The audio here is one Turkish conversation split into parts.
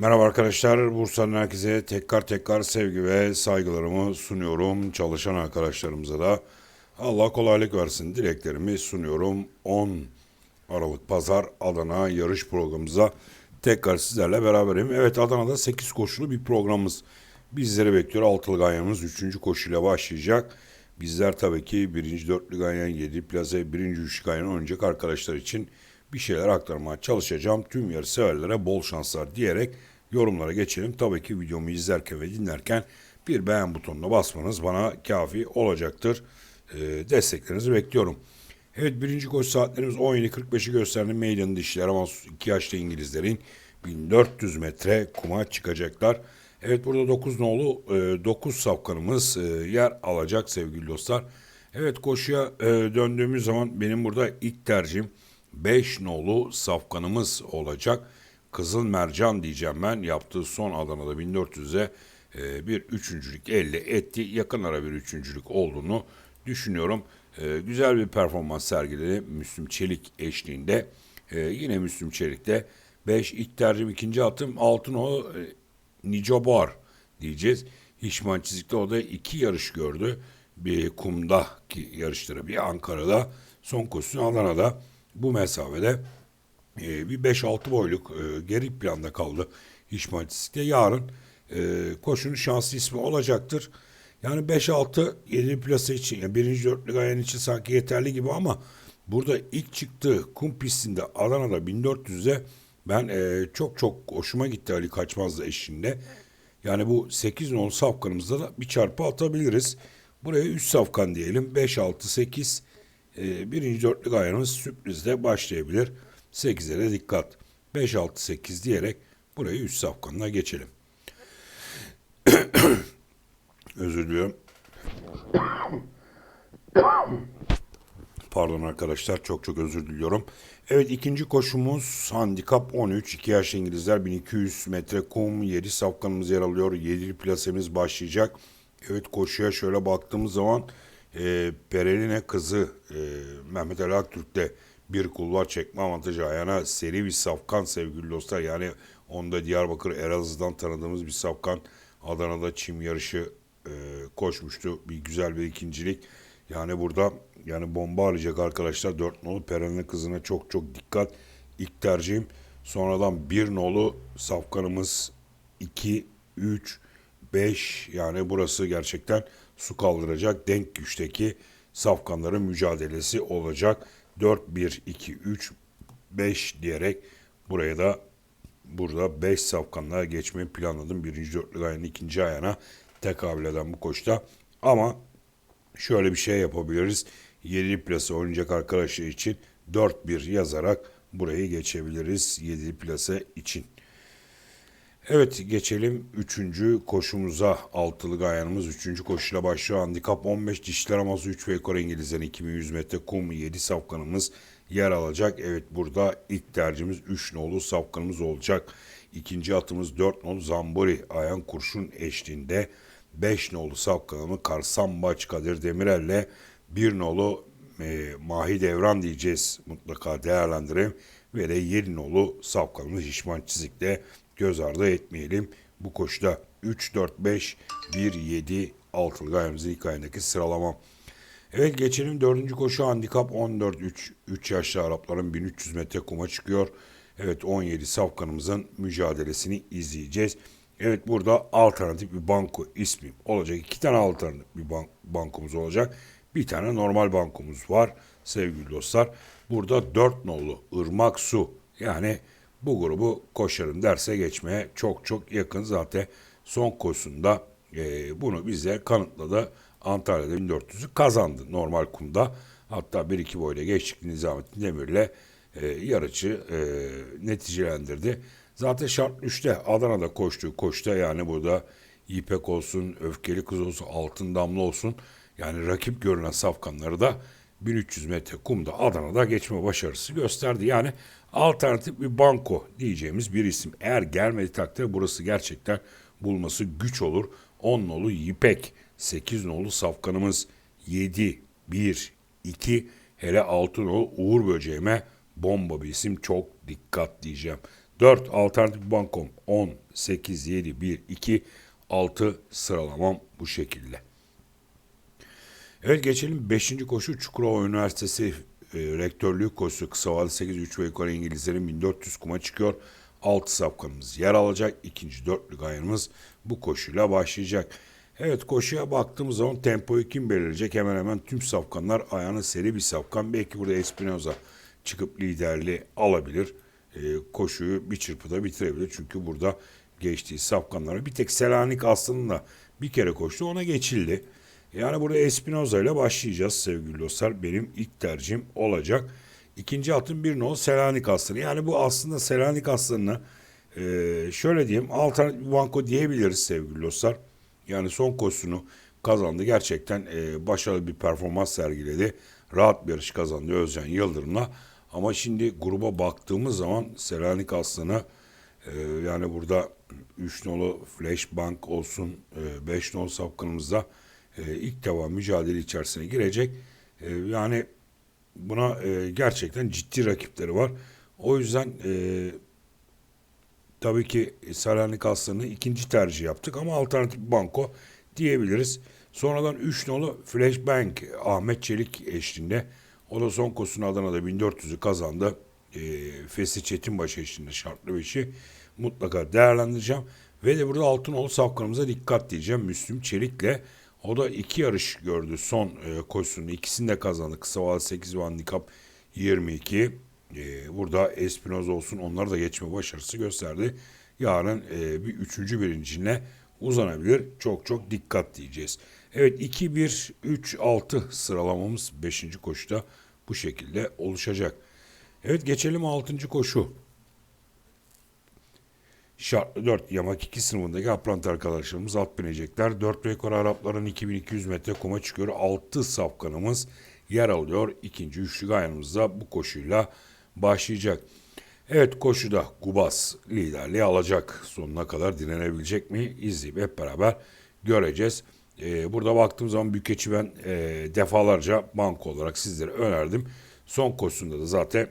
Merhaba arkadaşlar. Bursa'nın herkese tekrar tekrar sevgi ve saygılarımı sunuyorum. Çalışan arkadaşlarımıza da Allah kolaylık versin dileklerimi sunuyorum. 10 Aralık Pazar Adana yarış programımıza tekrar sizlerle beraberim. Evet Adana'da 8 koşulu bir programımız bizleri bekliyor. Altılı Ganyan'ımız 3. koşuyla başlayacak. Bizler tabii ki 1. Dörtlü Ganyan 7 plaza 1. Üçlü Ganyan oynayacak arkadaşlar için bir şeyler aktarmaya çalışacağım. Tüm yarı severlere bol şanslar diyerek yorumlara geçelim. Tabii ki videomu izlerken ve dinlerken bir beğen butonuna basmanız bana kafi olacaktır. Ee, desteklerinizi bekliyorum. Evet birinci koşu saatlerimiz 17.45'i gösterdi. Meydanın dişler ama 2 yaşlı İngilizlerin 1400 metre kuma çıkacaklar. Evet burada 9 nolu 9 safkanımız e, yer alacak sevgili dostlar. Evet koşuya e, döndüğümüz zaman benim burada ilk tercihim 5 nolu safkanımız olacak. Kızıl Mercan diyeceğim ben. Yaptığı son Adana'da 1400'e e, bir üçüncülük elde etti. Yakın ara bir üçüncülük olduğunu düşünüyorum. E, güzel bir performans sergiledi Müslüm Çelik eşliğinde. E, yine Müslüm Çelik'te 5 ilk tercihim ikinci atım altın o e, Nicobar diyeceğiz. Hişman Çizik'te o da iki yarış gördü. Bir kumda ki yarışları bir Ankara'da son koşusunu Adana'da bu mesafede e, bir 5-6 boyluk e, geri planda kaldı Hişman Çizik'te. Yarın e, koşunun şanslı ismi olacaktır. Yani 5-6 7 plasa için yani birinci dörtlük ayağın için sanki yeterli gibi ama burada ilk çıktığı kum pistinde Adana'da 1400'e ben e, çok çok hoşuma gitti Ali Kaçmaz'la eşliğinde. Yani bu 8 nolu safkanımızda da bir çarpı atabiliriz. Buraya 3 safkan diyelim. 5, 6, 8 e, birinci dörtlük ayağımız sürprizle başlayabilir. 8'e de dikkat. 5, 6, 8 diyerek burayı 3 safkanına geçelim. Özür diliyorum. Pardon arkadaşlar çok çok özür diliyorum. Evet ikinci koşumuz handikap 13. 2 yaşlı İngilizler 1200 metre kum 7 safkanımız yer alıyor. 7 plasemiz başlayacak. Evet koşuya şöyle baktığımız zaman e, Pereline kızı e, Mehmet Ali Aktürk'te bir kulvar çekme avantajı ayağına seri bir safkan sevgili dostlar. Yani onda Diyarbakır Elazığ'dan tanıdığımız bir safkan. Adana'da çim yarışı e, koşmuştu. Bir güzel bir ikincilik. Yani burada yani bomba arayacak arkadaşlar. 4 nolu Peren'in kızına çok çok dikkat. İlk tercihim. Sonradan 1 nolu safkanımız 2, 3, 5 yani burası gerçekten su kaldıracak denk güçteki safkanların mücadelesi olacak. 4, 1, 2, 3, 5 diyerek buraya da burada 5 safkanlığa geçmeyi planladım. Birinci dörtlük ayının ikinci ayağına tekabül eden bu koşta. Ama şöyle bir şey yapabiliriz. 7 plasa oynayacak arkadaşlar için 4-1 yazarak burayı geçebiliriz 7 plasa için. Evet geçelim 3. koşumuza. Altılı gayanımız 3. koşuyla başlıyor. Handikap 15 dişler aması 3 ve yukarı İngilizlerin 2100 metre kum 7 safkanımız yer alacak. Evet burada ilk tercihimiz 3 nolu safkanımız olacak. İkinci atımız 4 nolu Zambori Ayan Kurşun eşliğinde 5 nolu safkanımı Karsambaç Kadir Demirel'le 1 nolu e, Mahi Devran diyeceğiz mutlaka değerlendirelim. Ve de 7 nolu safkanımız Hişman Çizik'le göz ardı etmeyelim. Bu koşuda 3, 4, 5, 1, 7 altılı gayemizin ilk ayındaki sıralama. Evet geçelim dördüncü koşu handikap 14 3, 3 yaşlı Arapların 1300 metre kuma çıkıyor. Evet 17 safkanımızın mücadelesini izleyeceğiz. Evet burada alternatif bir banko ismi olacak. İki tane alternatif bir bank, bankomuz olacak. Bir tane normal bankomuz var sevgili dostlar. Burada dört nolu ırmak su yani bu grubu koşarım derse geçmeye çok çok yakın zaten son koşusunda e, bunu bize kanıtladı. Antalya'da 1400'ü kazandı normal kumda. Hatta 1-2 boyla geçtik Nizamettin Demir'le e, yarıcı e, neticelendirdi. Zaten şart 3'te Adana'da koştuğu koşta yani burada İpek olsun, Öfkeli Kız olsun, Altın Damla olsun yani rakip görünen safkanları da 1300 metre kumda Adana'da geçme başarısı gösterdi. Yani alternatif bir banko diyeceğimiz bir isim. Eğer gelmedi takdirde burası gerçekten bulması güç olur. 10 nolu İpek, 8 nolu safkanımız, 7, 1, 2 hele 6 nolu Uğur Böceğime bomba bir isim çok dikkat diyeceğim. 4 alternatif bankom 10, 8, 7, 1, 2, 6 sıralamam bu şekilde. Evet geçelim 5. koşu Çukurova Üniversitesi e, rektörlüğü koşusu kısa vadeli 8 3 ve yukarı İngilizlerin 1400 kuma çıkıyor. 6 safkanımız yer alacak. İkinci dörtlük ayarımız bu koşuyla başlayacak. Evet koşuya baktığımız zaman tempoyu kim belirleyecek? Hemen hemen tüm safkanlar ayağına seri bir safkan. Belki burada Espinoza çıkıp liderliği alabilir. E, koşuyu bir çırpıda bitirebilir. Çünkü burada geçtiği safkanlara bir tek Selanik aslında bir kere koştu ona geçildi. Yani burada Espinoza ile başlayacağız sevgili dostlar. Benim ilk tercihim olacak. İkinci atın bir nol Selanik aslanı. Yani bu aslında Selanik aslanına e, şöyle diyeyim alternatif banko diyebiliriz sevgili dostlar. Yani son koşusunu kazandı. Gerçekten e, başarılı bir performans sergiledi. Rahat bir yarış kazandı Özcan Yıldırım'la. Ama şimdi gruba baktığımız zaman Selanik Aslanı e, yani burada 3 nolu Flashbank olsun 5 e, nolu sapkınımızda e, ilk defa mücadele içerisine girecek. E, yani buna e, gerçekten ciddi rakipleri var. O yüzden e, tabii ki Selanik Aslan'ı ikinci tercih yaptık ama alternatif banko diyebiliriz. Sonradan 3 nolu Flashbank Ahmet Çelik eşliğinde o da son kosunu Adana'da 1400'ü kazandı. E, Fesli Çetinbaşı eşliğinde şartlı bir işi mutlaka değerlendireceğim. Ve de burada Altınoğlu safkanımıza dikkat diyeceğim. Müslüm Çelik'le o da iki yarış gördü son e, koşusunu. İkisini de kazandı. Kısa vadeli 8 ve handikap 22. E, burada Espinoza olsun onları da geçme başarısı gösterdi. Yarın e, bir üçüncü birincine uzanabilir. Çok çok dikkat diyeceğiz. Evet 2-1-3-6 sıralamamız 5. koşuda bu şekilde oluşacak. Evet geçelim 6. koşu. Şartlı 4 yamak 2 sınıfındaki aplant arkadaşlarımız at binecekler. 4 rekor Arapların 2200 metre kuma çıkıyor. 6 safkanımız yer alıyor. İkinci üçlü gayanımızda bu koşuyla başlayacak. Evet koşuda Gubas liderliği alacak. Sonuna kadar direnebilecek mi? İzleyip hep beraber göreceğiz. Ee, burada baktığım zaman Büyükeç'i ben e, defalarca banko olarak sizlere önerdim. Son koşusunda da zaten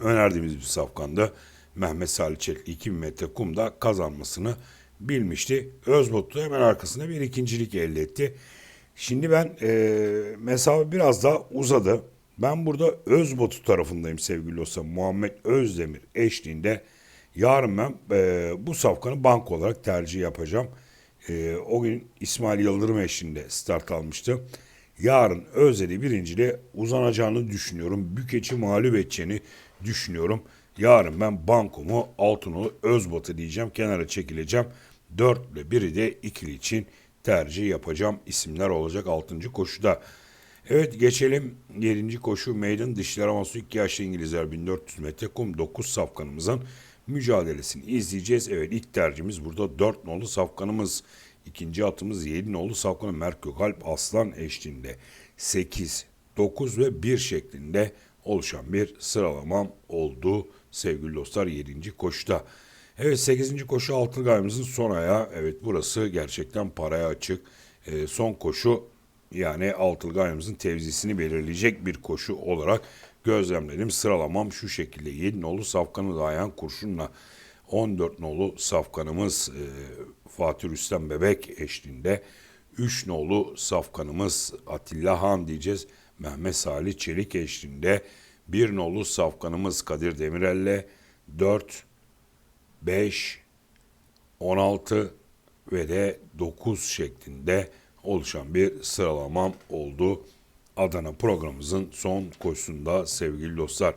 önerdiğimiz bir safkandı. Mehmet Salih Çelik 2000 metre kumda kazanmasını bilmişti. Özbot da hemen arkasında bir ikincilik elde etti. Şimdi ben e, mesafe biraz daha uzadı. Ben burada Özbot'u tarafındayım sevgili dostlar. Muhammed Özdemir eşliğinde yarın ben e, bu safkanı bank olarak tercih yapacağım. E, o gün İsmail Yıldırım eşliğinde start almıştı. Yarın Özeli birinciliğe uzanacağını düşünüyorum. Bükeç'i mağlup edeceğini düşünüyorum. Yarın ben bankomu Altınolu Özbatı diyeceğim. Kenara çekileceğim. 4 ile 1'i de ikili için tercih yapacağım. isimler olacak 6. koşuda. Evet geçelim 7. koşu meydan dişler aması 2 yaşlı İngilizler 1400 metre kum 9 safkanımızın mücadelesini izleyeceğiz. Evet ilk tercihimiz burada 4 nolu safkanımız. İkinci atımız 7 nolu safkanı Merkök Alp Aslan eşliğinde 8, 9 ve 1 şeklinde oluşan bir sıralamam oldu sevgili dostlar 7. koşuda. Evet 8. koşu altın gayemizin son ayağı. Evet burası gerçekten paraya açık. E, son koşu yani altın gayemizin tevzisini belirleyecek bir koşu olarak gözlemledim. Sıralamam şu şekilde 7 nolu safkanı dayan kurşunla 14 nolu safkanımız e, Fatih Rüstem Bebek eşliğinde 3 nolu safkanımız Atilla Han diyeceğiz. Mehmet Salih Çelik eşliğinde bir nolu safkanımız Kadir Demirel'le 4, 5, 16 ve de 9 şeklinde oluşan bir sıralamam oldu. Adana programımızın son koşusunda sevgili dostlar.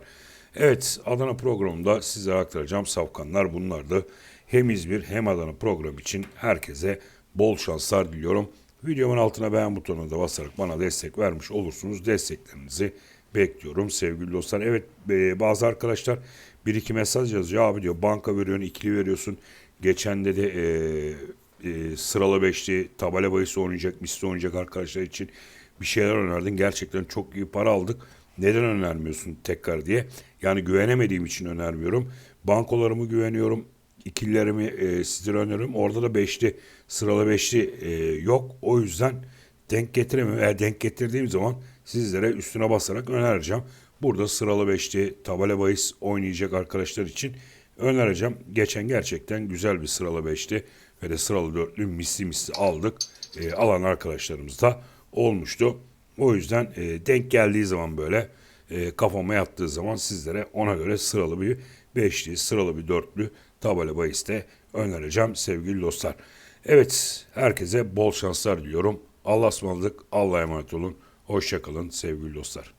Evet Adana programında sizlere aktaracağım safkanlar bunlardı. Hem İzmir hem Adana program için herkese bol şanslar diliyorum. Videomun altına beğen butonuna da basarak bana destek vermiş olursunuz. Desteklerinizi bekliyorum sevgili dostlar. Evet e, bazı arkadaşlar bir iki mesaj yazıyor. Abi diyor banka veriyorsun, ikili veriyorsun. Geçen de de e, e, sıralı beşli tabela bahisi oynayacak, misli oynayacak arkadaşlar için bir şeyler önerdin. Gerçekten çok iyi para aldık. Neden önermiyorsun tekrar diye. Yani güvenemediğim için önermiyorum. Bankolarımı güveniyorum. İkililerimi e, sizlere öneriyorum. Orada da beşli, sıralı beşli e, yok. O yüzden denk getiremiyorum. Eğer denk getirdiğim zaman sizlere üstüne basarak önereceğim. Burada sıralı beşli tabela bahis oynayacak arkadaşlar için önereceğim. Geçen gerçekten güzel bir sıralı beşti ve de sıralı dörtlü misli misli aldık. E, alan arkadaşlarımız da olmuştu. O yüzden e, denk geldiği zaman böyle e, kafama yattığı zaman sizlere ona göre sıralı bir beşli, sıralı bir dörtlü tabela bahiste önereceğim sevgili dostlar. Evet herkese bol şanslar diliyorum. Allah'a ısmarladık. Allah'a emanet olun. Hoşçakalın sevgili dostlar.